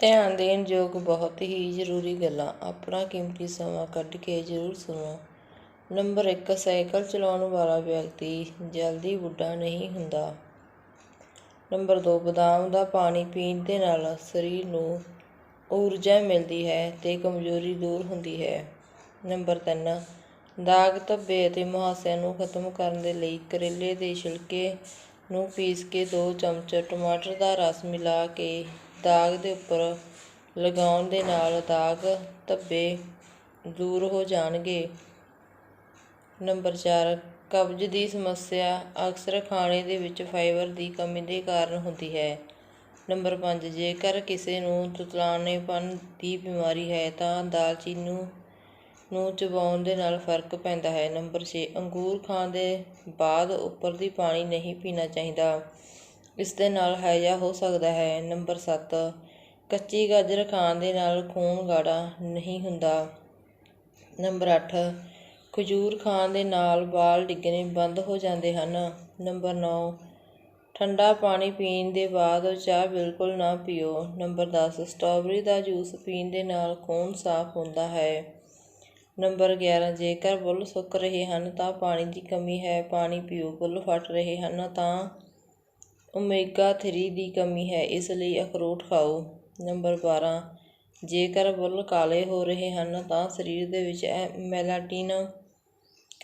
ਧਿਆਨ ਦੇਣ ਯੋਗ ਬਹੁਤ ਹੀ ਜ਼ਰੂਰੀ ਗੱਲਾਂ। ਆਪਣਾ ਕੀਮਤੀ ਸਮਾਂ ਕੱਢ ਕੇ ਜ਼ਰੂਰ ਸੁਣੋ ਨੰਬਰ ਇੱਕ, ਸਾਈਕਲ ਚਲਾਉਣ ਵਾਲਾ ਵਿਅਕਤੀ ਜਲਦੀ ਬੁੱਢਾ ਨਹੀਂ ਹੁੰਦਾ। ਨੰਬਰ ਦੋ, ਬਦਾਮ ਦਾ ਪਾਣੀ ਪੀਣ ਦੇ ਨਾਲ ਸਰੀਰ ਨੂੰ ਊਰਜਾ ਮਿਲਦੀ ਹੈ ਅਤੇ ਕਮਜ਼ੋਰੀ ਦੂਰ ਹੁੰਦੀ ਹੈ। ਨੰਬਰ ਤਿੰਨ, ਦਾਗ ਧੱਬੇ ਅਤੇ ਮੁਹਾਸਿਆਂ ਨੂੰ ਖਤਮ ਕਰਨ ਦੇ ਲਈ ਕਰੇਲੇ ਦੇ ਛਿਲਕੇ ਨੂੰ ਪੀਸ ਕੇ ਦੋ ਚਮਚ ਟਮਾਟਰ ਦਾ ਰਸ ਮਿਲਾ ਕੇ ਦਾਗ ਦੇ ਉੱਪਰ ਲਗਾਉਣ ਦੇ ਨਾਲ ਦਾਗ ਧੱਬੇ ਦੂਰ ਹੋ ਜਾਣਗੇ। ਨੰਬਰ ਚਾਰ, ਕਬਜ਼ ਦੀ ਸਮੱਸਿਆ ਅਕਸਰ ਖਾਣੇ ਦੇ ਵਿੱਚ ਫਾਈਬਰ ਦੀ ਕਮੀ ਦੇ ਕਾਰਨ ਹੁੰਦੀ ਹੈ। ਨੰਬਰ ਪੰਜ, ਜੇਕਰ ਕਿਸੇ ਨੂੰ ਤੁਤਲਾਣੇਪਨ ਦੀ ਬਿਮਾਰੀ ਹੈ ਤਾਂ ਦਾਲਚੀਨੀ ਨੂੰ ਨੂੰ ਚਬਾਉਣ ਦੇ ਨਾਲ ਫ਼ਰਕ ਪੈਂਦਾ ਹੈ। ਨੰਬਰ ਛੇ, ਅੰਗੂਰ ਖਾਣ ਦੇ ਬਾਅਦ ਉੱਪਰ ਦੀ ਪਾਣੀ ਨਹੀਂ ਪੀਣਾ ਚਾਹੀਦਾ। ਇਸ ਦੇ ਨਾਲ ਹੈਜ਼ਾ ਹੋ ਸਕਦਾ ਹੈ। ਨੰਬਰ ਸੱਤ, ਕੱਚੀ ਗਾਜਰ ਖਾਣ ਦੇ ਨਾਲ ਖੂਨ ਗਾੜਾ ਨਹੀਂ ਹੁੰਦਾ। ਨੰਬਰ ਅੱਠ, ਖਜੂਰ ਖਾਣ ਦੇ ਨਾਲ ਵਾਲ ਡਿੱਗਣੇ ਬੰਦ ਹੋ ਜਾਂਦੇ ਹਨ। ਨੰਬਰ ਨੌ, ਠੰਡਾ ਪਾਣੀ ਪੀਣ ਦੇ ਬਾਅਦ ਚਾਹ ਬਿਲਕੁਲ ਨਾ ਪੀਓ। ਨੰਬਰ ਦਸ, ਸਟ੍ਰਾਬੇਰੀ ਦਾ ਜੂਸ ਪੀਣ ਦੇ ਨਾਲ ਖੂਨ ਸਾਫ਼ ਹੁੰਦਾ ਹੈ। ਨੰਬਰ ਗਿਆਰਾਂ, ਜੇਕਰ ਬੁੱਲ ਸੁੱਕ ਰਹੇ ਹਨ ਤਾਂ ਪਾਣੀ ਦੀ ਕਮੀ ਹੈ। ਪਾਣੀ ਪੀਓ, ਬੁੱਲ ਫਟ ਰਹੇ ਹਨ ਤਾਂ ਓਮੇਗਾ ਥ੍ਰੀ ਦੀ ਕਮੀ ਹੈ, ਇਸ ਲਈ ਅਖਰੋਟ ਖਾਓ। ਨੰਬਰ ਬਾਰ੍ਹਾਂ ਜੇਕਰ ਬੁੱਲ੍ਹ ਕਾਲੇ ਹੋ ਰਹੇ ਹਨ, ਤਾਂ ਸਰੀਰ ਦੇ ਵਿੱਚ ਐ ਮੈਲਾਟੀਨ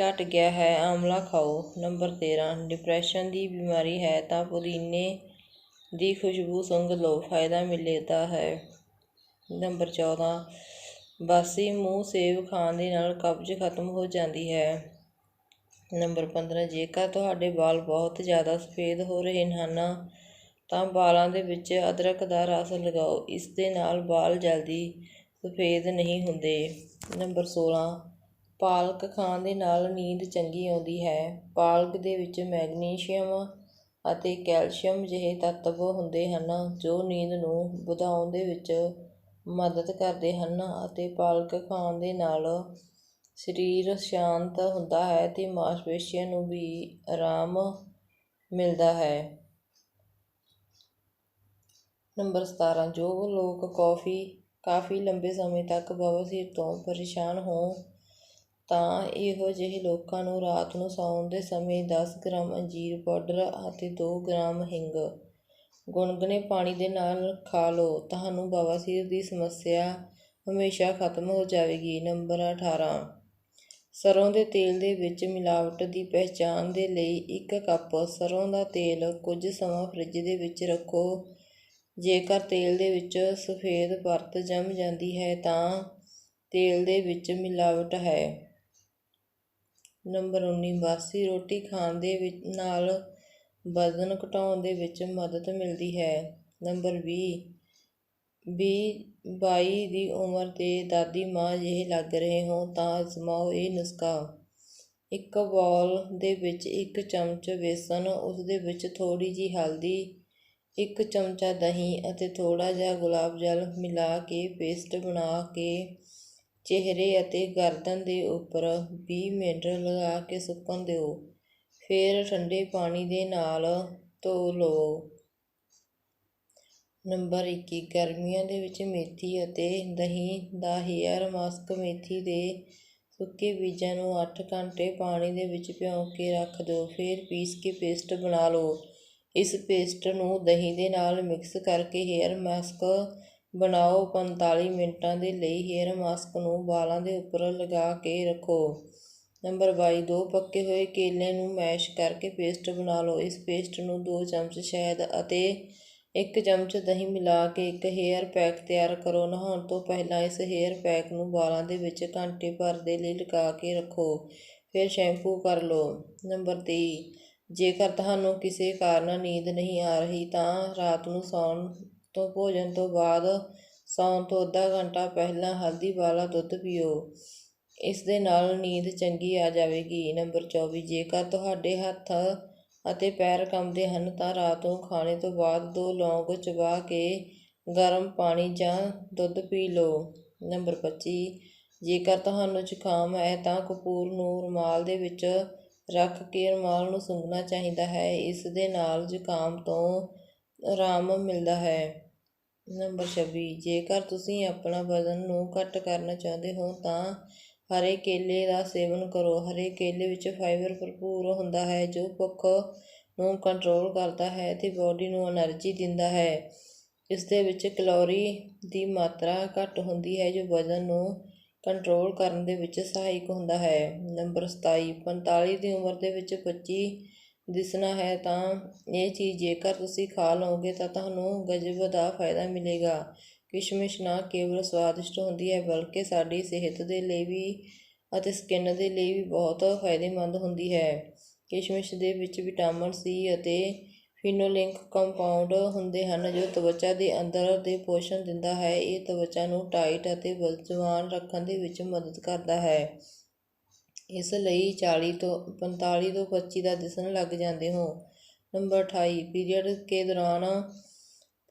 ਘੱਟ ਗਿਆ ਹੈ, ਆਮਲਾ ਖਾਓ। ਨੰਬਰ ਤੇਰ੍ਹਾਂ ਡਿਪਰੈਸ਼ਨ ਦੀ ਬਿਮਾਰੀ ਹੈ, ਤਾਂ ਪੁਦੀਨੇ ਦੀ ਖੁਸ਼ਬੂ ਸੁੰਘ ਲਓ, ਫਾਇਦਾ ਮਿਲਦਾ ਹੈ। ਨੰਬਰ ਚੌਦਾਂ, ਬਾਸੀ ਮੂੰਹ ਸੇਬ ਖਾਣ ਦੇ ਨਾਲ ਕਬਜ਼ ਖਤਮ ਹੋ ਜਾਂਦੀ ਹੈ। ਨੰਬਰ ਪੰਦਰਾਂ, ਜੇਕਰ ਤੁਹਾਡੇ ਵਾਲ ਬਹੁਤ ਜ਼ਿਆਦਾ ਸਫੇਦ ਹੋ ਰਹੇ ਹਨ, ਤਾਂ ਵਾਲਾਂ ਦੇ ਵਿੱਚ ਅਦਰਕ ਦਾ ਰਸ ਲਗਾਓ। ਇਸ ਦੇ ਨਾਲ ਵਾਲ ਜਲਦੀ ਸਫੇਦ ਨਹੀਂ ਹੁੰਦੇ। ਨੰਬਰ ਸੋਲ੍ਹਾਂ ਪਾਲਕ ਖਾਣ ਦੇ ਨਾਲ ਨੀਂਦ ਚੰਗੀ ਆਉਂਦੀ ਹੈ। ਪਾਲਕ ਦੇ ਵਿੱਚ ਮੈਗਨੀਸ਼ੀਅਮ ਅਤੇ ਕੈਲਸ਼ੀਅਮ ਜਿਹੇ ਤੱਤਵ ਹੁੰਦੇ ਹਨ, ਜੋ ਨੀਂਦ ਨੂੰ ਵਧਾਉਣ ਦੇ ਵਿੱਚ ਮਦਦ ਕਰਦੇ ਹਨ ਅਤੇ ਪਾਲਕ ਖਾਣ ਦੇ ਨਾਲ ਸਰੀਰ ਸ਼ਾਂਤ ਹੁੰਦਾ ਹੈ ਅਤੇ ਮਾਸਪੇਸ਼ੀਆਂ ਨੂੰ ਵੀ ਆਰਾਮ ਮਿਲਦਾ ਹੈ। ਨੰਬਰ ਸਤਾਰਾਂ, ਜੋ ਲੋਕ ਕੌਫੀ, ਕਾਫੀ ਲੰਬੇ ਸਮੇਂ ਤੱਕ ਬਵਾਸੀਰ ਤੋਂ ਪਰੇਸ਼ਾਨ ਹੋਣ, ਤਾਂ ਇਹੋ ਜਿਹੇ ਲੋਕਾਂ ਨੂੰ ਰਾਤ ਨੂੰ ਸੌਣ ਦੇ ਸਮੇਂ ਦਸ ਗ੍ਰਾਮ ਅੰਜੀਰ ਪਾਊਡਰ ਅਤੇ ਦੋ ਗ੍ਰਾਮ ਹਿੰਗ, ਗੁਣਗੁਣੇ ਪਾਣੀ ਦੇ ਨਾਲ ਖਾ ਲਓ। ਤੁਹਾਨੂੰ ਬਵਾਸੀਰ ਦੀ ਸਮੱਸਿਆ ਹਮੇਸ਼ਾ ਖਤਮ ਹੋ ਜਾਵੇਗੀ। ਨੰਬਰ ਅਠਾਰਾਂ ਸਰ੍ਹੋਂ ਦੇ ਤੇਲ ਦੇ ਵਿੱਚ ਮਿਲਾਵਟ ਦੀ ਪਹਿਚਾਣ ਦੇ ਲਈ ਇੱਕ ਕੱਪ ਸਰ੍ਹੋਂ ਦਾ ਤੇਲ ਕੁਝ ਸਮਾਂ ਫਰਿੱਜ ਦੇ ਵਿੱਚ ਰੱਖੋ। ਜੇਕਰ ਤੇਲ ਦੇ ਵਿੱਚ ਸਫੇਦ ਪਰਤ ਜੰਮ ਜਾਂਦੀ ਹੈ ਤਾਂ ਤੇਲ ਦੇ ਵਿੱਚ ਮਿਲਾਵਟ ਹੈ। ਨੰਬਰ 19 ਬਾਸੀ ਰੋਟੀ ਖਾਣ ਦੇ ਵਿੱਚ ਨਾਲ ਵਜ਼ਨ ਘਟਾਉਣ ਦੇ ਵਿੱਚ ਮਦਦ ਮਿਲਦੀ ਹੈ। ਨੰਬਰ ਵੀਹ ਵੀਹ ਬਾਈ ਦੀ ਉਮਰ ਦੇ ਦਾਦੀ ਮਾਂ ਜਿਹੇ ਲੱਗ ਰਹੇ ਹੋ ਤਾਂ ਅਜ਼ਮਾਓ ਇਹ ਨੁਸਖਾ। ਇੱਕ ਬੌਲ ਦੇ ਵਿੱਚ ਇੱਕ ਚਮਚ ਬੇਸਨ ਉਸ ਦੇ ਵਿੱਚ ਥੋੜ੍ਹੀ ਜਿਹੀ ਹਲਦੀ, ਇੱਕ ਚਮਚਾ ਦਹੀਂ ਅਤੇ ਥੋੜ੍ਹਾ ਜਿਹਾ ਗੁਲਾਬ ਜਲ ਮਿਲਾ ਕੇ ਪੇਸਟ ਬਣਾ ਕੇ ਚਿਹਰੇ ਅਤੇ ਗਰਦਨ ਦੇ ਉੱਪਰ ਵੀਹ ਮਿੰਟ ਲਗਾ ਕੇ ਸੁੱਕਣ ਦਿਓ। ਫਿਰ ਠੰਡੇ ਪਾਣੀ ਦੇ ਨਾਲ ਧੋ ਲਓ ਨੰਬਰ ਇੱਕੀ, ਗਰਮੀਆਂ ਦੇ ਵਿੱਚ ਮੇਥੀ ਅਤੇ ਦਹੀਂ ਦਾ ਹੇਅਰ ਮਾਸਕ ਮੇਥੀ ਦੇ ਸੁੱਕੇ ਬੀਜਾਂ ਨੂੰ ਅੱਠ ਘੰਟੇ ਪਾਣੀ ਦੇ ਵਿੱਚ ਭਿਓਂ ਕੇ ਰੱਖ ਦਿਓ। ਫਿਰ ਪੀਸ ਕੇ ਪੇਸਟ ਬਣਾ ਲਓ। ਇਸ ਪੇਸਟ ਨੂੰ ਦਹੀਂ ਦੇ ਨਾਲ ਮਿਕਸ ਕਰਕੇ ਹੇਅਰ ਮਾਸਕ ਬਣਾਓ। ਪੰਤਾਲੀ ਮਿੰਟਾਂ ਦੇ ਲਈ ਹੇਅਰ ਮਾਸਕ ਨੂੰ ਵਾਲਾਂ ਦੇ ਉੱਪਰ ਲਗਾ ਕੇ ਰੱਖੋ। ਨੰਬਰ ਬਾਈ, ਦੋ ਪੱਕੇ ਹੋਏ ਕੇਲੇ ਨੂੰ ਮੈਸ਼ ਕਰਕੇ ਪੇਸਟ ਬਣਾ ਲਓ। ਇਸ ਪੇਸਟ ਨੂੰ ਦੋ ਚਮਚ ਸ਼ਹਿਦ ਅਤੇ ਇੱਕ ਚਮਚ ਦਹੀਂ ਮਿਲਾ ਕੇ ਇੱਕ ਹੇਅਰ ਪੈਕ ਤਿਆਰ ਕਰੋ। ਨਹਾਉਣ ਤੋਂ ਪਹਿਲਾਂ ਇਸ ਹੇਅਰ ਪੈਕ ਨੂੰ ਵਾਲਾਂ ਦੇ ਵਿੱਚ ਘੰਟੇ ਭਰ ਦੇ ਲਈ ਲਗਾ ਕੇ ਰੱਖੋ। ਫਿਰ ਸ਼ੈਂਪੂ ਕਰ ਲਓ। ਨੰਬਰ 23 ਜੇਕਰ ਤੁਹਾਨੂੰ ਕਿਸੇ ਕਾਰਨ ਨੀਂਦ ਨਹੀਂ ਆ ਰਹੀ ਤਾਂ ਰਾਤ ਨੂੰ ਸੌਣ ਤੋਂ ਭੋਜਨ ਤੋਂ ਬਾਅਦ ਸੌਣ ਤੋਂ ਅੱਧਾ ਘੰਟਾ ਪਹਿਲਾਂ ਹਲਦੀ ਵਾਲਾ ਦੁੱਧ ਪੀਓ। ਇਸ ਦੇ ਨਾਲ ਨੀਂਦ ਚੰਗੀ ਆ ਜਾਵੇਗੀ। ਨੰਬਰ 24 ਜੇਕਰ ਤੁਹਾਡੇ ਹੱਥ ਅਤੇ ਪੈਰ ਕੰਬਦੇ ਹਨ ਤਾਂ ਰਾਤ ਨੂੰ ਖਾਣੇ ਤੋਂ ਬਾਅਦ ਦੋ ਲੌਂਗ ਚਬਾ ਕੇ ਗਰਮ ਪਾਣੀ ਜਾਂ ਦੁੱਧ ਪੀ ਲਓ। ਨੰਬਰ 25 ਜੇਕਰ ਤੁਹਾਨੂੰ ਜ਼ੁਕਾਮ ਹੈ ਤਾਂ ਕਪੂਰ ਨੂੰ ਰੁਮਾਲ ਦੇ ਵਿੱਚ ਰੱਖ ਕੇ ਰੁਮਾਲ ਨੂੰ ਸੁੰਘਣਾ ਚਾਹੀਦਾ ਹੈ। ਇਸ ਦੇ ਨਾਲ ਜ਼ੁਕਾਮ ਤੋਂ ਆਰਾਮ ਮਿਲਦਾ ਹੈ। ਨੰਬਰ 26 ਜੇਕਰ ਤੁਸੀਂ ਆਪਣਾ ਵਜ਼ਨ ਨੂੰ ਘੱਟ ਕਰਨਾ ਚਾਹੁੰਦੇ ਹੋ ਤਾਂ ਹਰੇ ਕੇਲੇ ਦਾ ਸੇਵਨ ਕਰੋ। ਹਰੇ ਕੇਲੇ ਵਿੱਚ ਫਾਈਬਰ ਭਰਪੂਰ ਹੁੰਦਾ ਹੈ, ਜੋ ਭੁੱਖ ਨੂੰ ਕੰਟਰੋਲ ਕਰਦਾ ਹੈ ਅਤੇ ਬੋਡੀ ਨੂੰ ਐਨਰਜੀ ਦਿੰਦਾ ਹੈ। ਇਸ ਦੇ ਵਿੱਚ ਕਲੋਰੀ ਦੀ ਮਾਤਰਾ ਘੱਟ ਹੁੰਦੀ ਹੈ, ਜੋ ਵਜ਼ਨ ਨੂੰ ਕੰਟਰੋਲ ਕਰਨ ਦੇ ਵਿੱਚ ਸਹਾਇਕ ਹੁੰਦਾ ਹੈ। ਨੰਬਰ 27 45 ਦੀ ਉਮਰ ਦੇ ਵਿੱਚ 25 ਦਿਸਣਾ ਹੈ, ਤਾਂ ਇਹ ਚੀਜ਼ ਜੇਕਰ ਤੁਸੀਂ ਖਾ ਲਓਗੇ ਤਾਂ ਤੁਹਾਨੂੰ ਗਜਬ ਦਾ ਫਾਇਦਾ ਮਿਲੇਗਾ। ਕਿਸ਼ਮਿਸ਼ ਨਾ ਕੇਵਲ ਸਵਾਦਿਸ਼ਟ ਹੁੰਦੀ ਹੈ, ਬਲਕਿ ਸਾਡੀ ਸਿਹਤ ਦੇ ਲਈ ਵੀ ਅਤੇ ਸਕਿਨ ਦੇ ਲਈ ਵੀ ਬਹੁਤ ਫਾਇਦੇਮੰਦ ਹੁੰਦੀ ਹੈ। ਕਿਸ਼ਮਿਸ਼ ਦੇ ਵਿੱਚ ਵਿਟਾਮਿਨ ਸੀ ਅਤੇ ਫਿਨੋਲਿੰਕ ਕੰਪਾਊਂਡ ਹੁੰਦੇ ਹਨ, ਜੋ ਤਵਚਾ ਦੇ ਅੰਦਰ ਦੇ ਪੋਸ਼ਣ ਦਿੰਦਾ ਹੈ। ਇਹ ਤਵਚਾ ਨੂੰ ਟਾਈਟ ਅਤੇ ਜਵਾਨ ਰੱਖਣ ਦੇ ਵਿੱਚ ਮਦਦ ਕਰਦਾ ਹੈ। ਇਸ ਲਈ 40 ਤੋਂ 45 ਤੋਂ 25 ਦਾ ਦਿਸਣ ਲੱਗ ਜਾਂਦੇ ਹੋ। ਨੰਬਰ 28 ਪੀਰੀਅਡ ਕੇ ਦੌਰਾਨ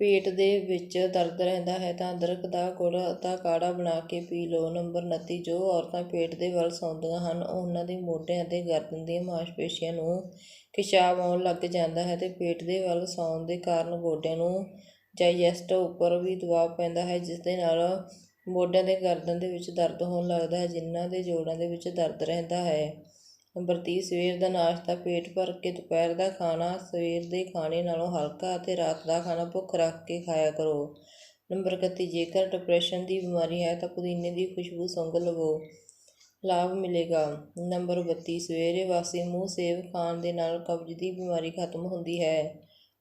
ਪੇਟ ਦੇ ਵਿੱਚ ਦਰਦ ਰਹਿੰਦਾ ਹੈ ਤਾਂ ਅਦਰਕ ਦਾ ਗੁੜ ਦਾ ਕਾੜਾ ਬਣਾ ਕੇ ਪੀ ਲਓ। ਨੰਬਰ 29 ਜੋ ਔਰਤਾਂ ਪੇਟ ਦੇ ਵੱਲ ਸੌਂਦੀਆਂ ਹਨ, ਉਹਨਾਂ ਦੇ ਮੋਢਿਆਂ ਅਤੇ ਗਰਦਨ ਦੀਆਂ ਮਾਸਪੇਸ਼ੀਆਂ ਨੂੰ ਖਿਚਾਵ ਆਉਣ ਲੱਗ ਜਾਂਦਾ ਹੈ ਅਤੇ ਪੇਟ ਦੇ ਵੱਲ ਸੌਣ ਦੇ ਕਾਰਨ ਗੋਡਿਆਂ ਨੂੰ ਡਾਈਜੈਸਟ ਉੱਪਰ ਵੀ ਦਬਾਅ ਪੈਂਦਾ ਹੈ, ਜਿਸ ਦੇ ਨਾਲ ਮੋਢਿਆਂ ਦੇ ਗਰਦਨ ਦੇ ਵਿੱਚ ਦਰਦ ਹੋਣ ਲੱਗਦਾ ਹੈ, ਜਿਨ੍ਹਾਂ ਦੇ ਜੋੜਾਂ ਦੇ ਵਿੱਚ ਦਰਦ ਰਹਿੰਦਾ ਹੈ। ਨੰਬਰ ਤੀਹ, ਸਵੇਰ ਦਾ ਨਾਸ਼ਤਾ, ਪੇਟ ਭਰ ਕੇ ਦੁਪਹਿਰ ਦਾ ਖਾਣਾ, ਸਵੇਰ ਦੇ ਖਾਣੇ ਨਾਲੋਂ ਹਲਕਾ ਅਤੇ ਰਾਤ ਦਾ ਖਾਣਾ ਭੁੱਖ ਰੱਖ ਕੇ ਖਾਇਆ ਕਰੋ। ਨੰਬਰ 31 ਜੇਕਰ ਡਿਪਰੈਸ਼ਨ ਦੀ ਬਿਮਾਰੀ ਹੈ ਤਾਂ ਪੁਦੀਨੇ ਦੀ ਖੁਸ਼ਬੂ ਸੁੰਘ ਲਵੋ। ਲਾਭ ਮਿਲੇਗਾ। ਨੰਬਰ 32 ਸਵੇਰੇ ਵਾਸੀ ਮੂੰਹ ਸੇਬ ਖਾਣ ਦੇ ਨਾਲ ਕਬਜ਼ ਦੀ ਬਿਮਾਰੀ ਖਤਮ ਹੁੰਦੀ ਹੈ।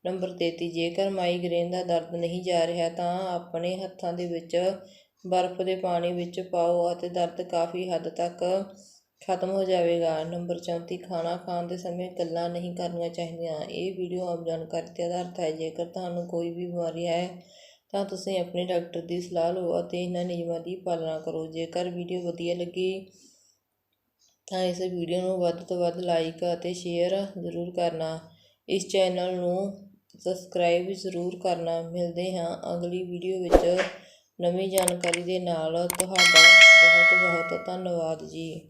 ਨੰਬਰ 33 ਜੇਕਰ ਮਾਈਗ੍ਰੇਨ ਦਾ ਦਰਦ ਨਹੀਂ ਜਾ ਰਿਹਾ ਤਾਂ ਆਪਣੇ ਹੱਥਾਂ ਦੇ ਵਿੱਚ ਬਰਫ਼ ਦੇ ਪਾਣੀ ਵਿੱਚ ਪਾਓ ਅਤੇ ਦਰਦ ਕਾਫੀ ਹੱਦ ਤੱਕ ਖਤਮ ਹੋ ਜਾਵੇਗਾ। ਨੰਬਰ 34 ਖਾਣਾ ਖਾਣ ਦੇ ਸਮੇਂ ਗੱਲਾਂ ਨਹੀਂ ਕਰਨੀਆਂ ਚਾਹੀਦੀਆਂ। ਇਹ ਵੀਡੀਓ ਆਮ ਜਾਣਕਾਰੀ 'ਤੇ ਆਧਾਰਿਤ ਹੈ। ਜੇਕਰ ਤੁਹਾਨੂੰ ਕੋਈ ਵੀ ਬਿਮਾਰੀ ਹੈ, ਤਾਂ ਤੁਸੀਂ ਆਪਣੇ ਡਾਕਟਰ ਦੀ ਸਲਾਹ ਲਓ ਅਤੇ ਇਹਨਾਂ ਨਿਯਮਾਂ ਦੀ ਪਾਲਣਾ ਕਰੋ। ਜੇਕਰ ਵੀਡੀਓ ਵਧੀਆ ਲੱਗੀ, ਤਾਂ ਇਸ ਵੀਡੀਓ ਨੂੰ ਵੱਧ ਤੋਂ ਵੱਧ ਲਾਈਕ ਅਤੇ ਸ਼ੇਅਰ ਜ਼ਰੂਰ ਕਰਨਾ। ਇਸ ਚੈਨਲ ਨੂੰ ਸਬਸਕ੍ਰਾਈਬ ਜ਼ਰੂਰ ਕਰਨਾ। ਮਿਲਦੇ ਹਾਂ ਅਗਲੀ ਵੀਡੀਓ ਵਿੱਚ। ਨਵੀਂ ਜਾਣਕਾਰੀ ਦੇ ਨਾਲ। ਤੁਹਾਡਾ ਬਹੁਤ ਬਹੁਤ ਧੰਨਵਾਦ ਜੀ।